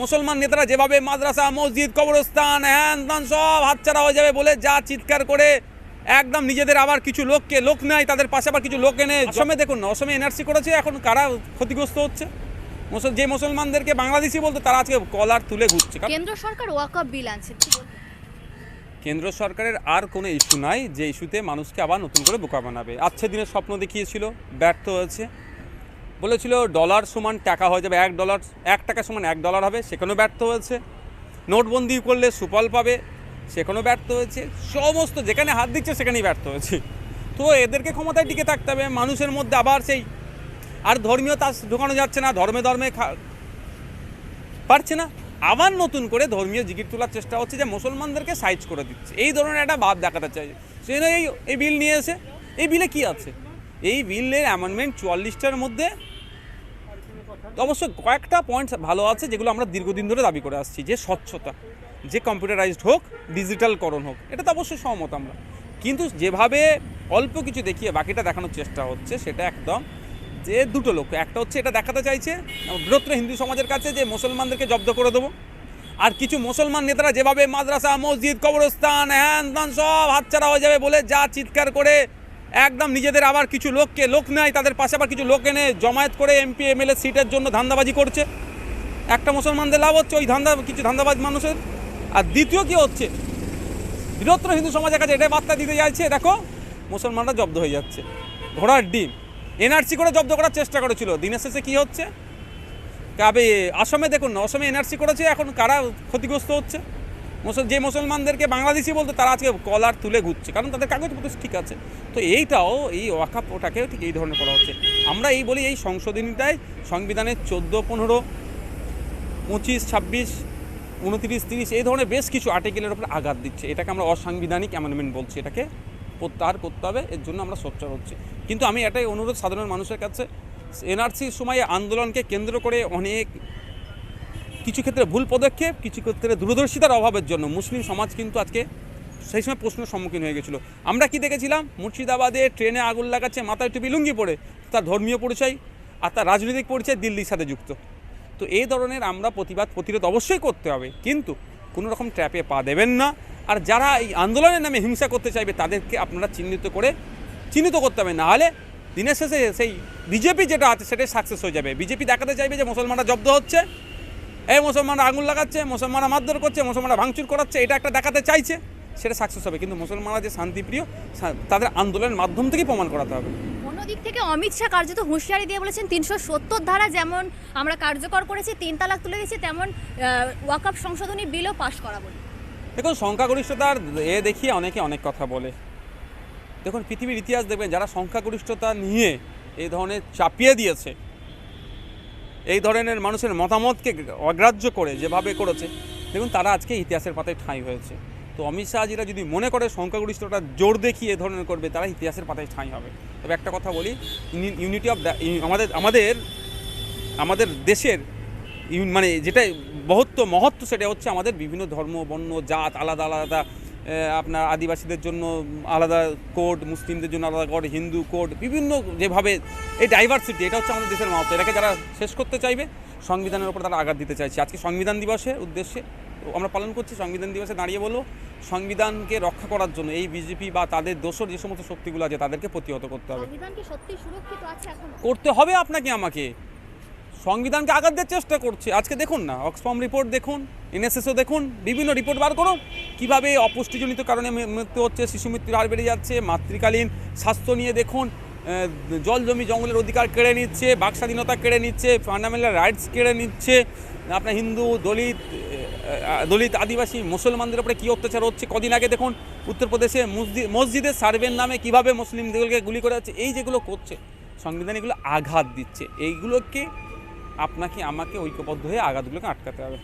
মুসলমান নেতারা যেভাবে মাদ্রাসা মসজিদ কবরস্থান হ্যান ত্যান সব হাতছাড়া হয়ে যাবে বলে যা চিৎকার করে একদম নিজেদের আবার কিছু লোককে লোক নেয় তাদের পাশে আবার কিছু লোক এনে অসমে দেখুন না অসমে এনআরসি করেছে এখন কারা ক্ষতিগ্রস্ত হচ্ছে? মুসল যে মুসলমানদেরকে বাংলাদেশি বলতো তারা আজকে কলার তুলে ঘুরছে। কারণ কেন্দ্র সরকার ওয়াকআপ বিল আনছে কেন্দ্র সরকারের আর কোনো ইস্যু নাই যে ইস্যুতে মানুষকে আবার নতুন করে বোকা বানাবে। আচ্ছে দিনের স্বপ্ন দেখিয়েছিল ব্যর্থ হয়েছে। বলেছিল ডলার সমান টাকা হয়ে যাবে এক ডলার এক টাকা সমান এক ডলার হবে, সেখানেও ব্যর্থ হয়েছে। নোটবন্দি করলে সুফল পাবে, সেখানেও ব্যর্থ হয়েছে। সমস্ত যেখানে হাত দিচ্ছে সেখানেই ব্যর্থ হয়েছে। তো এদেরকে ক্ষমতায় টিকে থাকতে হবে, মানুষের মধ্যে আবার সেই, আর ধর্মীয় তাস ঢোকানো যাচ্ছে না, ধর্মে ধর্মে খা- পারছে না। আবার নতুন করে ধর্মীয় জিগির তোলার চেষ্টা হচ্ছে যে মুসলমানদেরকে সাইজ করে দিচ্ছে। এই ধরনের একটা ভাব দেখাতে চাই। সেই এই এই বিল নিয়ে এসে, এই বিলে কি আছে? এই বিলের অ্যামেন্ডমেন্ট চুয়াল্লিশটার মধ্যে অবশ্য কয়েকটা পয়েন্টস ভালো আছে যেগুলো আমরা দীর্ঘদিন ধরে দাবি করে আসছি, যে স্বচ্ছতা, যে কম্পিউটারাইজড হোক ডিজিটালকরণ হোক, এটা তো অবশ্যই সহমত আমরা। কিন্তু যেভাবে অল্প কিছু দেখিয়ে বাকিটা দেখানোর চেষ্টা হচ্ছে, সেটা একদম যে দুটো লোক একটা হচ্ছে এটা দেখাতে চাইছে বৃহত্তর হিন্দু সমাজের কাছে যে মুসলমানদেরকে জব্দ করে দেবো। আর কিছু মুসলমান নেতারা যেভাবে মাদ্রাসা, মসজিদ, কবরস্থান, হ্যান সব হাতছাড়া হয়ে যাবে বলে যা চিৎকার করে একদম নিজেদের আবার কিছু লোককে লোক নেয়, তাদের পাশে আবার কিছু লোক এনে জমায়েত করে এমপি, এমএলএ সিটের জন্য ধান্দাবাজি করছে। একটা মুসলমানদের লাভ হচ্ছে, ওই ধান্দা, কিছু ধান্দাবাজ মানুষের। আর দ্বিতীয় কি হচ্ছে? বৃহত্তর হিন্দু সমাজের কাছে এটাই বার্তা দিতে যাচ্ছে দেখো, মুসলমানরা জব্দ হয়ে যাচ্ছে। ঘোড়ার ডিম। এনআরসি করে জব্দ করার চেষ্টা করেছিল। দিনের শেষে কী হচ্ছে? তবে আসামে দেখুন না, আসামে এনআরসি করেছে, এখন কারা ক্ষতিগ্রস্ত হচ্ছে? যে মুসলমানদেরকে বাংলাদেশি বলতো, তারা আজকে কলার তুলে ঘুরছে। কারণ তাদের কাগজপত্র ঠিক আছে। তো এইটাও, এই ওয়াকাপ ওটাকেও ঠিক এই ধরনের করা হচ্ছে। আমরা এই বলি এই সংশোধনীটায় সংবিধানের চোদ্দ, পনেরো, পঁচিশ, ছাব্বিশ, উনত্রিশ, তিরিশ, এই ধরনের বেশ কিছু আর্টিকেলের উপর আঘাত দিচ্ছে। এটাকে আমরা অসাংবিধানিক অ্যামেন্ডমেন্ট বলছি এটাকে। প্রত্যাহার করতে হবে, এর জন্য আমরা সোচ্চার হচ্ছি। কিন্তু আমি এটাই অনুরোধ সাধারণ মানুষের কাছে, এনআরসির সময় আন্দোলনকে কেন্দ্র করে অনেক কিছু ক্ষেত্রে ভুল পদক্ষেপ, কিছু ক্ষেত্রে দূরদর্শিতার অভাবের জন্য। মুসলিম সমাজ কিন্তু আজকে সেই সময় প্রশ্নের সম্মুখীন হয়ে গেছিল। আমরা কি দেখেছিলাম? মুর্শিদাবাদে ট্রেনে আগুন লাগাচ্ছে, মাথায় টুপি লুঙ্গি পড়ে তার ধর্মীয় পরিচয় আর তার রাজনৈতিক পরিচয় দিল্লির সাথে যুক্ত। তো এই ধরনের আমরা প্রতিবাদ, প্রতিরোধ অবশ্যই করতে হবে। কিন্তু কোনো রকম ট্র্যাপে পা দেবেন না। আর যারা এই আন্দোলনের নামে হিংসা করতে চাইবে, তাদেরকে আপনারা চিহ্নিত করে চিহ্নিত করতে হবে। নাহলে দিনের শেষে সেই বিজেপি যেটা আছে, সেটাই সাকসেস হয়ে যাবে। বিজেপি দেখাতে চাইবে যে মুসলমানরা জব্দ হচ্ছে। এই মুসলমানরা আঙুল লাগাচ্ছে মুসলমানরা মারধর করছে মুসলমানরা ভাঙচুর করাচ্ছে এটা একটা দেখাতে চাইছে সেটা সাকসেস হবে। কিন্তু মুসলমানরা যে শান্তিপ্রিয় তাদের আন্দোলনের মাধ্যম থেকেই প্রমাণ করাতে হবে। অন্যদিক থেকে অমিত শাহ কার্যত হুঁশিয়ারি দিয়ে বলেছেন তিনশো সত্তর ধারা যেমন আমরা কার্যকর করেছি তিন তালাক তুলে দিয়েছি তেমন ওয়াকআপ সংশোধনী বিলও পাশ করা বলে। দেখুন সংখ্যাগরিষ্ঠতার এ দেখিয়ে অনেকে অনেক কথা বলে। দেখুন পৃথিবীর ইতিহাস দেখবেন যারা সংখ্যাগরিষ্ঠতা নিয়ে এই ধরনের চাপিয়ে দিয়েছে এই ধরনের মানুষের মতামতকে অগ্রাহ্য করে যেভাবে করেছে, দেখুন তারা আজকে ইতিহাসের পাতায় ঠাঁই হয়েছে। তো অমিত শাহজিরা যদি মনে করে সংখ্যাগরিষ্ঠতা জোর দেখিয়ে এ ধরনের করবে, তারা ইতিহাসের পাতায় ঠাঁই হবে। তবে একটা কথা বলি ইউনিটি অফ আমাদের আমাদের আমাদের দেশের মানে যেটা বহত্ব, মহত্ব, সেটা হচ্ছে আমাদের বিভিন্ন ধর্ম, বর্ণ, জাত, আলাদা আলাদা আপনার আদিবাসীদের জন্য আলাদা কোড মুসলিমদের জন্য আলাদা কোড হিন্দু কোড বিভিন্ন যেভাবে এই ডাইভার্সিটি এটা হচ্ছে আমাদের দেশের মহত্ব এটাকে যারা শেষ করতে চাইবে সংবিধানের ওপর তারা আঘাত দিতে চাইছে। আজকে সংবিধান দিবসের উদ্দেশ্যে আমরা পালন করছি সংবিধান দিবসে দাঁড়িয়ে বলব সংবিধানকে রক্ষা করার জন্য এই বিজেপি বা তাদের দোষর যে সমস্ত শক্তিগুলো আছে তাদেরকে প্রতিহত করতে হবে। করতে হবে আপনাকে আমাকে। সংবিধানকে আঘাত দেওয়ার চেষ্টা করছে। আজকে দেখুন না অক্সফর্ম রিপোর্ট দেখুন এনএসএসও দেখুন, বিভিন্ন রিপোর্ট বার করুন। কীভাবে অপুষ্টিজনিত কারণে মৃত্যু হচ্ছে, শিশু মৃত্যুর হার বেড়ে যাচ্ছে, মাতৃকালীন স্বাস্থ্য নিয়ে দেখুন জল জমি জঙ্গলের অধিকার কেড়ে নিচ্ছে, বাক স্বাধীনতা কেড়ে নিচ্ছে ফান্ডামেন্টাল রাইটস কেড়ে নিচ্ছে, আপনার হিন্দু, দলিত দলিত আদিবাসী, মুসলমানদের উপরে কী অত্যাচার হচ্ছে, কদিন আগে দেখুন, উত্তরপ্রদেশে মসজিদ মসজিদের সার্ভের নামে কীভাবে মুসলিমদেরকে গুলি করে যাচ্ছে এই যেগুলো করছে, সংবিধান এগুলো আঘাত দিচ্ছে। এইগুলোকে আপনাকে আমাকে ঐক্যবদ্ধ হয়ে আঘাতগুলোকে আটকাতে হবে।